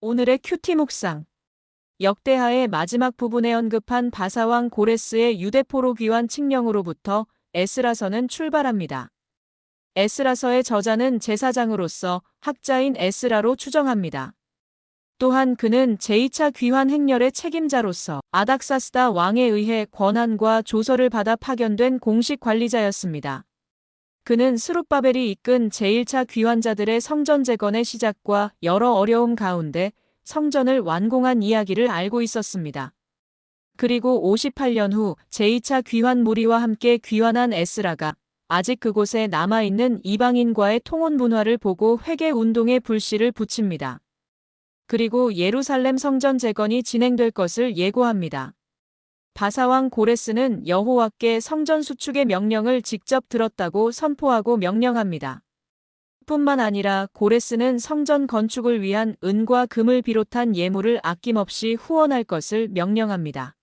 오늘의 큐티 묵상. 역대하의 마지막 부분에 언급한 바사왕 고레스의 유대포로 귀환 칙령으로부터 에스라서는 출발합니다. 에스라서의 저자는 제사장으로서 학자인 에스라로 추정합니다. 또한 그는 제2차 귀환 행렬의 책임자로서 아닥사스다 왕에 의해 권한과 조서를 받아 파견된 공식 관리자였습니다. 그는 스룹바벨이 이끈 제1차 귀환자들의 성전 재건의 시작과 여러 어려움 가운데 성전을 완공한 이야기를 알고 있었습니다. 그리고 58년 후 제2차 귀환 무리와 함께 귀환한 에스라가 아직 그곳에 남아있는 이방인과의 통혼 분화를 보고 회개 운동의 불씨를 붙입니다. 그리고 예루살렘 성전 재건이 진행될 것을 예고합니다. 바사왕 고레스는 여호와께 성전 수축의 명령을 직접 들었다고 선포하고 명령합니다. 뿐만 아니라 고레스는 성전 건축을 위한 은과 금을 비롯한 예물을 아낌없이 후원할 것을 명령합니다.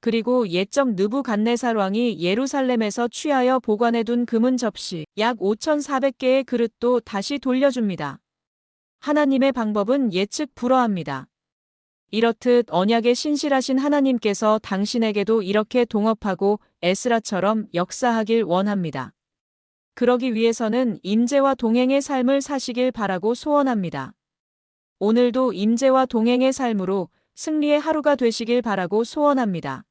그리고 옛적 느부갓네살 왕이 예루살렘에서 취하여 보관해둔 금은 접시 약 5,400개의 그릇도 다시 돌려줍니다. 하나님의 방법은 예측 불허합니다. 이렇듯 언약에 신실하신 하나님께서 당신에게도 이렇게 동업하고 에스라처럼 역사하길 원합니다. 그러기 위해서는 임재와 동행의 삶을 사시길 바라고 소원합니다. 오늘도 임재와 동행의 삶으로 승리의 하루가 되시길 바라고 소원합니다.